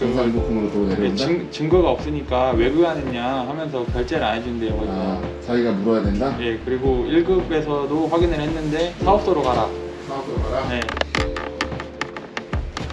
네, 내려온다? 증, 증거가 없으니까 왜 그하느냐 하면서 결제를 안 해준대요. 거기서. 아, 자기가 물어야 된다? 예, 그리고 1급에서도 확인을 했는데 사업소로 가라. 사업으로 가라? 네.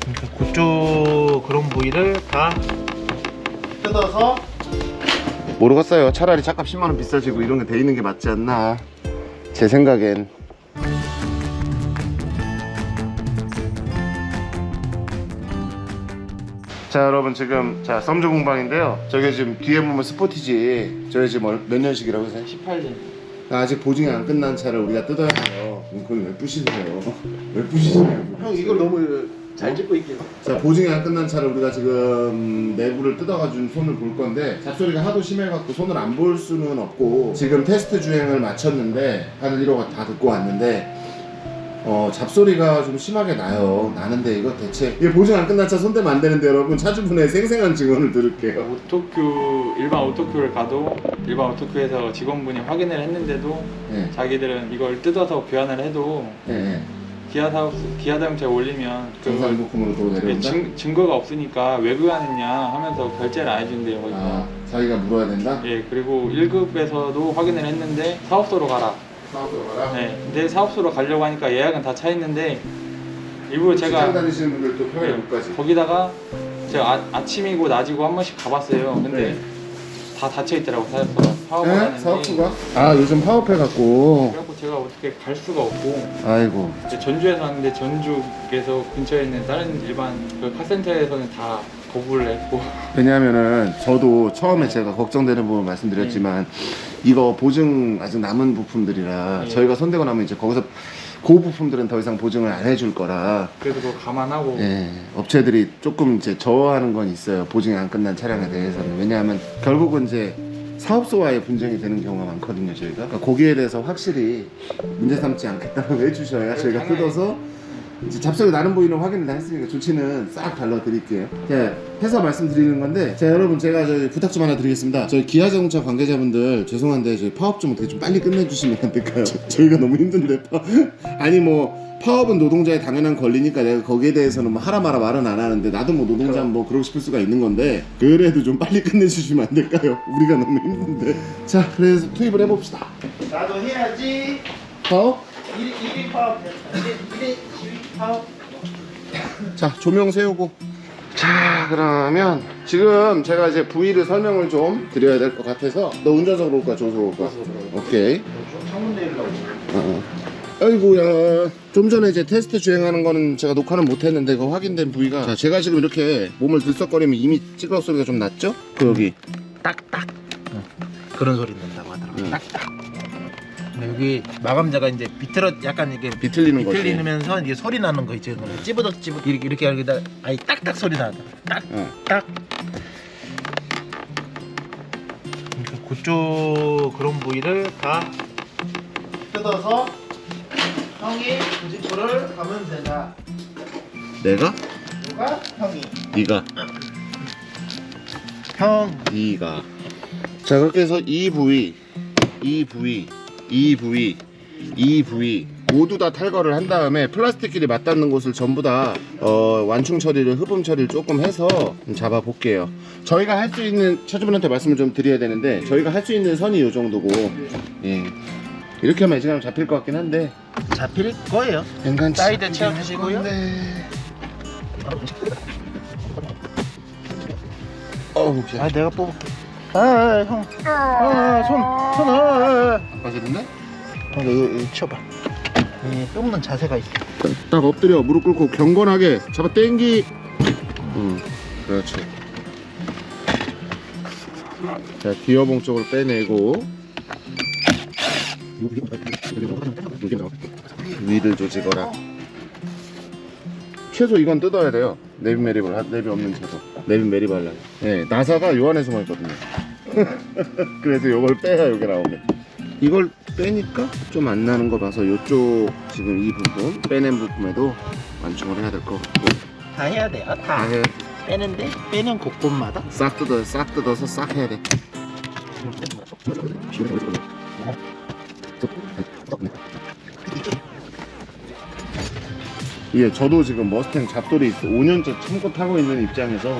그러니까 그쪽 그런 부위를 다 뜯어서 모르겠어요. 차라리 차값 10만 원 비싸지고 이런 게 돼 있는 게 맞지 않나. 제 생각엔. 자 여러분 지금 자 썸주 공방인데요. 저기 지금 뒤에 보면 스포티지 저희 지금 얼- 몇 년식이라고 하세요? 18년. 아직 보증이 안 끝난 차를 우리가 뜯어야 돼요. 음, 그걸 왜 부시세요? 왜 부시시냐고. 형 이걸 너무 잘 짓고 있긴 자 보증이 안 끝난 차를 우리가 지금 내부를 뜯어가지고 손을 볼 건데 잡소리가 하도 심해갖고 손을 안 볼 수는 없고 지금 테스트 주행을 마쳤는데 하늘 1호가 다 듣고 왔는데 어 잡소리가 좀 심하게 나요 나는데 이거 대체 이게 보증 안 끝난 차 손대면 안 되는데 여러분 차주분의 생생한 증언을 들을게요 오토큐 일반 오토큐를 가도 일반 오토큐에서 직원분이 확인을 했는데도 네. 자기들은 이걸 뜯어서 교환을 해도 네. 기아 사업 기아 자동차에 올리면 정상 그 부품으로 또 예, 내려온다? 증, 증거가 없으니까 왜 그하느냐 하면서 결제를 안 해준대요. 거기서. 아 자기가 물어야 된다? 예, 그리고 1급에서도 확인을 했는데 사업소로 가라. 사업으로 가라? 네, 근데 사업소로 가려고 하니까 예약은 다 차 있는데 일부러 직장 제가 다니시는 분들 또 평일 예, 못까지 거기다가 제가 아, 아침이고 낮이고 한 번씩 가봤어요. 근데 네. 다 닫혀 있더라고 사업소가. 파업을 네? 하는데. 사업부가? 아 요즘 파업해 갖고 그래갖고 제가 어떻게 갈 수가 없고 아이고 이제 전주에서 왔는데 전주에서 근처에 있는 다른 일반 그 카센터에서는 다 거부를 했고 왜냐하면은 저도 처음에 제가 걱정되는 부분 말씀드렸지만 이거 보증 아직 남은 부품들이라 네. 저희가 손대고 나면 이제 거기서 그 부품들은 더 이상 보증을 안 해줄 거라. 그래서 그거 감안하고. 예, 업체들이 조금 이제 저하는 건 있어요. 보증이 안 끝난 차량에 대해서는. 왜냐하면 결국은 이제 사업소와의 분쟁이 되는 경우가 많거든요 저희가. 그러니까 거기에 대해서 확실히 문제 삼지 않겠다고 해주셔야 저희가. 뜯어서 이제 잡소리 나는 부위는 확인을 다 했으니까 조치는 싹 달라드릴게요. 자, 해서 말씀드리는 건데, 자 여러분 제가 저희 부탁 좀 하나 드리겠습니다. 저희 기아자동차 관계자분들 죄송한데 저희 파업 좀 어떻게 좀 빨리 끝내주시면 안 될까요? 저, 희가 너무 힘든데 파... 아니 뭐 파업은 노동자의 당연한 권리니까 내가 거기에 대해서는 뭐 하라 마라 말은 안 하는데 나도 뭐 노동자 뭐 그러고 싶을 수가 있는 건데 그래도 좀 빨리 끝내주시면 안 될까요? 우리가 너무 힘든데. 자 그래서 투입을 해봅시다. 나도 해야지 파업? 1인 1인 파업 1인 1인 파업 자 조명 세우고. 자 그러면 지금 제가 이제 부위를 설명을 좀 드려야 될 것 같아서 너 운전석으로 올 거야 조수로 올 거야? 오케이. 창문 내리려고 어, 어. 아이고야 좀 전에 이제 테스트 주행하는 거는 제가 녹화는 못했는데 그 확인된 부위가. 자 제가 지금 이렇게 몸을 들썩거리면 이미 찌그러 소리가 좀 났죠? 그 여기. 딱딱. 그런 소리 낸다고 하더라고 응. 딱딱 근데 여기 마감자가 이제 비틀어 약간 이게 비틀리는 거지. 비틀리면서 이게 소리 나는 거 있죠 찌부덕 찌부덕. 이렇게 이렇게 하기다 아니 딱딱 소리 나다. 어. 딱딱 그러니까 그쪽 그런 부위를 다 뜯어서 형이 고집부를 가면 된다. 내가? 누가? 형이. 네가. 형. 네가. 자 그렇게 해서 이 부위 이 부위 이 부위 이 부위 모두 다 탈거를 한 다음에 플라스틱끼리 맞닿는 곳을 전부 다 어, 완충 처리를 흡음 처리를 조금 해서 좀 잡아 볼게요. 저희가 할 수 있는 차주분한테 말씀을 좀 드려야 되는데 저희가 할 수 있는 선이 이 정도고 예. 이렇게 하면 지금 잡힐 것 같긴 한데. 잡힐 거예요. 괜찮지 사이드 채워주시고요. 어우 아 내가 뽑을게 아형아손손 아, 맞았는데? 아, 이거, 이거 치워봐. 이 뽑는 자세가 있어. 딱 엎드려 무릎 꿇고 경건하게 잡아 당기. 음 그렇지. 자 기어봉 쪽을 빼내고. 위를 조직어라. 최소 이건 뜯어야 돼요. 내비 매립을 하- 내비 없는 최소. 내비 매립하려면 네 나사가 요 안에 숨어 있거든요. 그래서 요걸 빼야 요게 나오게 이걸 빼니까 좀 안 나는 거 봐서 요쪽 지금 이 부분 빼낸 부분에도 완충을 해야 될 것 같고 다 해야 돼요 다다 해. 빼는데 빼는 곳곳마다 싹 뜯어 싹 뜯어서 싹 해야 돼 이게 저도 지금 머스탱 잡돌이 5년째 참고 타고 있는 입장에서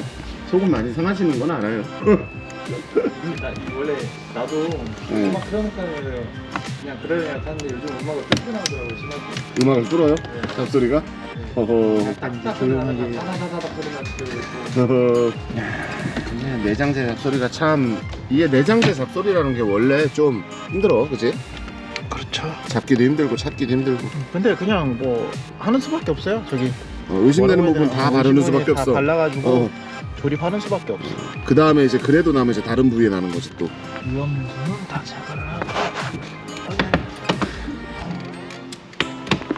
속은 많이 상하시는 건 알아요. 나, 원래 나도 네. 음악 틀어놓고 그냥 그러려니 하는데 요즘 음악을 나오더라고 심하게 음악을 뚫어요? 네. 잡소리가? 어허. 딱딱하게 따다다다닥 소리만 들리고 어허. 이게 내장재 잡소리가 참 이게 내장재 잡소리라는 게 원래 좀 힘들어, 그지? 그렇죠. 잡기도 힘들고 찾기도 힘들고 근데 그냥 뭐 하는 수밖에 없어요. 저기 어, 의심되는 부분 다? 바르는 수밖에 다 없어. 발라가지고 어. 조립하는 수밖에 없어. 그 다음에 이제 그래도 나면 이제 다른 부위에 나는 거지 또. 위험수는 다 제거를.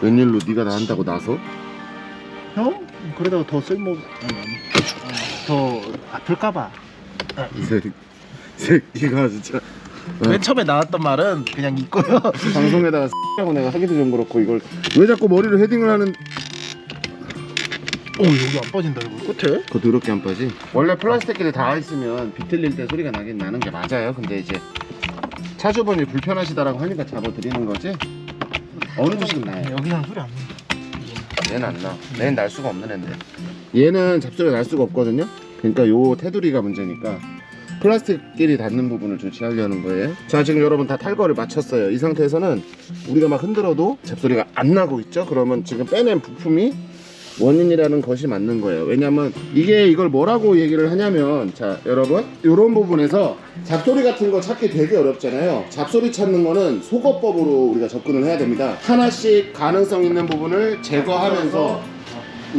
웬일로 네가 나 한다고 나서? 형? 그러다가 더 쓸모 아니 아니 더 아플까봐. 이 새끼, 이 새끼가 진짜 네. 맨 처음에 나왔던 말은 그냥 있고요. 방송에다가 하고 내가 하기도 좀 그렇고 이걸 왜 자꾸 머리를 헤딩을 하는 오 여기 안 빠진다 이거 끝에? 그 더럽게 안 빠지? 원래 플라스틱끼리 닿아 있으면 비틀릴 때 소리가 나긴 나는 게 맞아요. 근데 이제 차주분이 불편하시다라고 하니까 잡아드리는 거지. 어느 곳은 나요. 여기는 소리 안 나. 얘는 안 나. 얘는 날 수가 없는 앤데. 얘는 잡소리가 날 수가 없거든요. 그러니까 요 테두리가 문제니까 플라스틱끼리 닿는 부분을 조치하려는 거예요. 자 지금 여러분 다 탈거를 마쳤어요. 이 상태에서는 우리가 막 흔들어도 잡소리가 안 나고 있죠. 그러면 지금 빼낸 부품이 원인이라는 것이 맞는 거예요. 왜냐면 이게 이걸 뭐라고 얘기를 하냐면 자 여러분 이런 부분에서 잡소리 같은 거 찾기 되게 어렵잖아요. 잡소리 찾는 거는 속어법으로 우리가 접근을 해야 됩니다. 하나씩 가능성 있는 부분을 제거하면서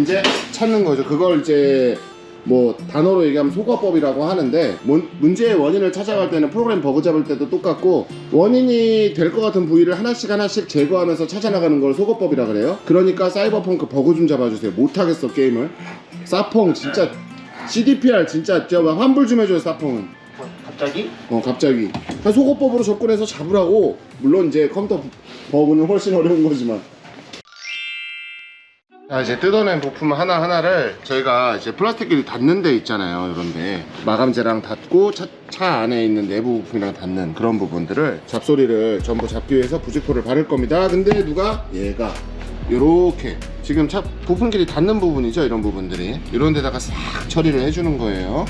이제 찾는 거죠. 그걸 이제 뭐 단어로 얘기하면 소거법이라고 하는데 문, 문제의 원인을 찾아갈 때는 프로그램 버그 잡을 때도 똑같고 원인이 될 것 같은 부위를 하나씩 하나씩 제거하면서 찾아나가는 걸 소거법이라 그래요. 그러니까 사이버펑크 버그 좀 잡아주세요. 못하겠어 게임을. 사펑 진짜 CDPR 진짜 저 환불 좀 해줘요 사펑은. 갑자기? 어 갑자기 속어법으로 접근해서 잡으라고 물론 이제 컴퓨터 버그는 훨씬 어려운 거지만 자 이제 뜯어낸 부품 하나하나를 저희가 이제 플라스틱끼리 닿는 데 있잖아요 이런데. 마감재랑 닿고 차, 차 안에 있는 내부 부품이랑 닿는 그런 부분들을 잡소리를 전부 잡기 위해서 부직포를 바를 겁니다. 근데 누가? 얘가. 요렇게. 지금 차 부품끼리 닿는 부분이죠 이런 부분들이. 이런 데다가 싹 처리를 해주는 거예요.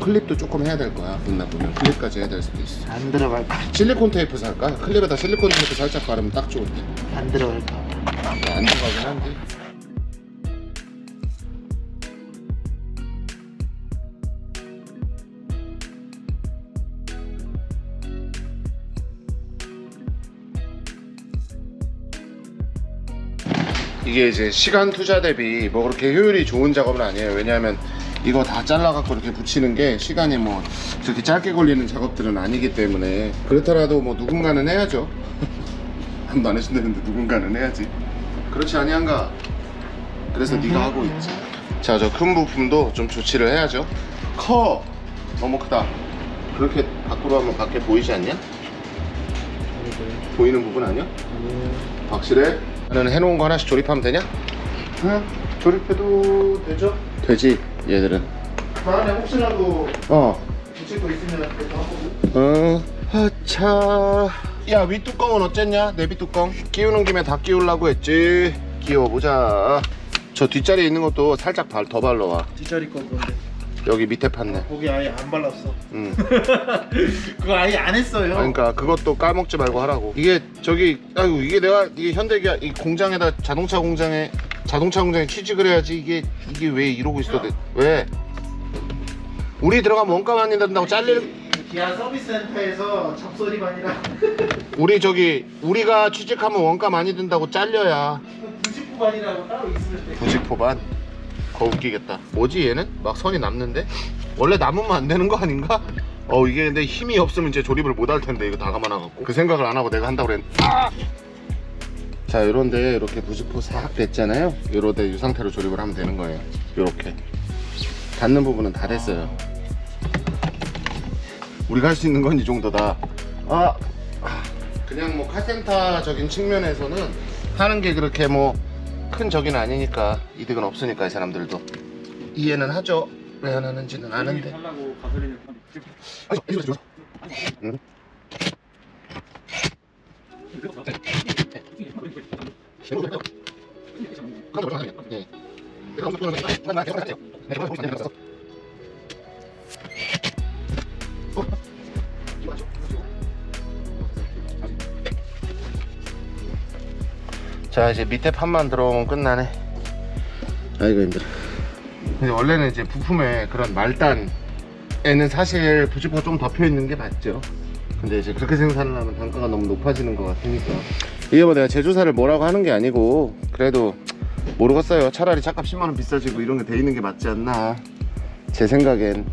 클립도 조금 해야 될 거야 분 나쁘면. 클립까지 해야 될 수도 있어. 안 들어갈까? 실리콘 테이프 살까? 클립에다 실리콘 테이프 살짝 바르면 딱 좋은데. 안 들어갈까? 안 들어가긴 한데 이게 이제 시간 투자 대비 뭐 그렇게 효율이 좋은 작업은 아니에요. 왜냐하면 이거 다 잘라갖고 이렇게 붙이는 게 시간이 뭐 저렇게 짧게 걸리는 작업들은 아니기 때문에 그렇더라도 뭐 누군가는 해야죠. 한 번도 안 해준다는데 누군가는 해야지 그렇지 아니한가 그래서 네가 하고 있지 자 저 큰 부품도 좀 조치를 해야죠 커 너무 크다 그렇게 밖으로 하면 밖에 보이지 않냐? 보이는 부분 아니야? 확실해? 나는 해놓은 거 하나씩 조립하면 되냐? 응 조립해도 되죠? 되지 얘들은 그 안에 혹시라도 어 붙이고 있으면 그래도 하고 어, 하차. 야, 윗뚜껑은 어쨌냐? 내 윗뚜껑. 끼우는 김에 다 끼우려고 했지. 끼워보자. 저 뒷자리에 있는 것도 살짝 발, 더 발라와. 뒷자리 거 그런데 여기 밑에 팠네. 거기 아예 안 발랐어 응. 그거 아예 안 했어요 그러니까 그것도 까먹지 말고 하라고. 이게 저기, 아이고, 이게 내가, 이게 현대기아, 이 공장에다, 자동차 공장에, 자동차 공장에 취직을 해야지. 이게, 이게 왜 이러고 있어? 왜? 우리 들어가면 원가 많이 든다고 잘릴, 기아 서비스 센터에서 잡소리가 아니라 우리 저기, 우리가 취직하면 원가 많이 든다고 잘려야. 부직구간이라고 따로 때 부직포반 거 웃기겠다 뭐지 얘는? 막 선이 남는데? 원래 남으면 안 되는 거 아닌가? 어 이게 근데 힘이 없으면 이제 조립을 못 할 텐데 이거 다 감아놔갖고 그 생각을 안 하고 내가 한다고 그랬는데 아! 자 요런데 이렇게 부직포 싹 됐잖아요 요런데 이 상태로 조립을 하면 되는 거예요 요렇게 닿는 부분은 다 됐어요 우리가 할 수 있는 건 이 정도다 아 그냥 뭐 카센터적인 측면에서는 하는 게 그렇게 뭐 큰 적은 아니니까 이득은 없으니까 이 사람들도 이해는 하죠 왜 안 하는지는 아는데 하려고 가솔린을 아니, 이리 오세요. 응. 예. 자 이제 밑에 판만 들어오면 끝나네. 아이고 힘들어. 근데 원래는 이제 부품에 그런 말단에는 사실 부직포가 좀 덮여 있는 게 맞죠. 근데 이제 그렇게 생산을 하면 단가가 너무 높아지는 것 같으니까. 이게 뭐 내가 제조사를 뭐라고 하는 게 아니고 그래도 모르겠어요. 차라리 차값 10만원 비싸지고 이런 게 돼 있는 게 맞지 않나. 제 생각엔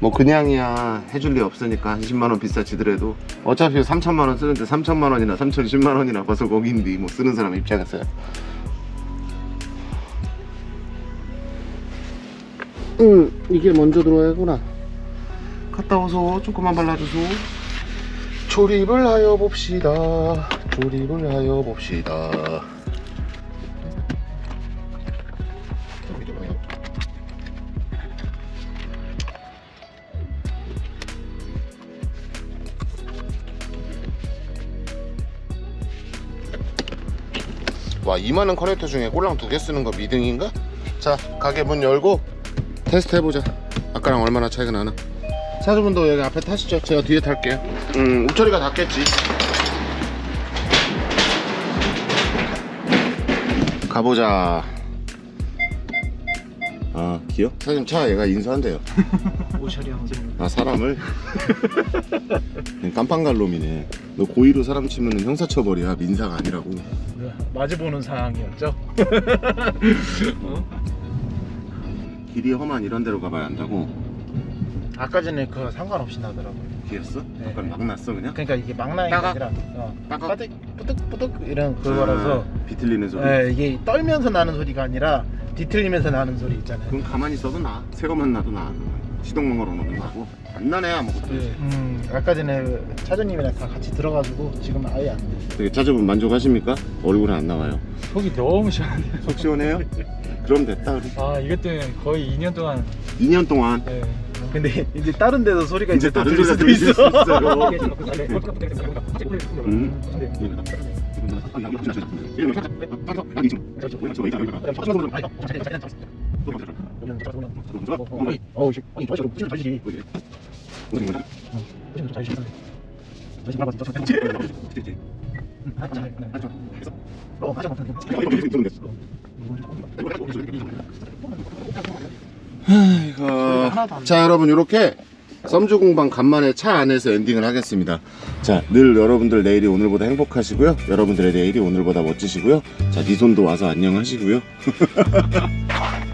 뭐 그냥이야 해줄 리 없으니까 한 10만원 비싸지더라도 어차피 3천만원 쓰는데 3천만원이나 3천10만원이나 벌써 거기인데 뭐 쓰는 사람 입장에서요 응 이게 먼저 들어와야구나. 갔다 오소 조금만 발라주소. 조립을 하여 봅시다. 조립을 하여 봅시다 와 이만한 커넥터 중에 꼴랑 두 개 쓰는 거 미등인가? 자 가게 문 열고 테스트 해보자. 아까랑 얼마나 차이가 나나. 차주분도 여기 앞에 타시죠. 제가 뒤에 탈게요. 음 우철이가 닿겠지. 가보자 아 기어? 사장님 차 얘가 인수한대요 오셔리 형아 사람을? 깜빵갈 놈이네 너 고의로 사람 치면 형사처벌이야 민사가 아니라고 마주보는 상황이었죠. 길이 험한 이런 데로 가봐야 한다고 아까 전에 그거 상관없이 나더라고요. 길었어? 네. 아까 막 났어 그냥? 그러니까 이게 막나이가 따각. 아니라 어. 빠득 뿌득 뿌득 이런 그거라서 아, 비틀리는 소리 예, 이게 떨면서 나는 소리가 아니라 뒤틀리면서 나는 소리 있잖아요. 그럼 가만히 있어도 나 새거만 나도 나 시동만 걸어놓으면 나고 안 나네 아무것도 음, 아까 전에 차주님이랑 다 같이 들어가지고 지금 아예 안 돼. 되게 차주분 만족하십니까? 얼굴은 안 나와요 속이 너무 시원해요. 속 시원해요? 그럼 됐다 아 이것 때문에 거의 2년 동안 2년 동안 네. 근데 이제 다른 데서 소리가 이제 또 다른 들릴 수도 들릴 수 있어. 있어요 음. 어 네. 맞아. 아이고. 자 여러분 이렇게 썸주 공방 간만에 차 안에서 엔딩을 하겠습니다 자 늘 여러분들 내일이 오늘보다 행복하시고요 여러분들의 내일이 오늘보다 멋지시고요 자네 손도 와서 안녕하시고요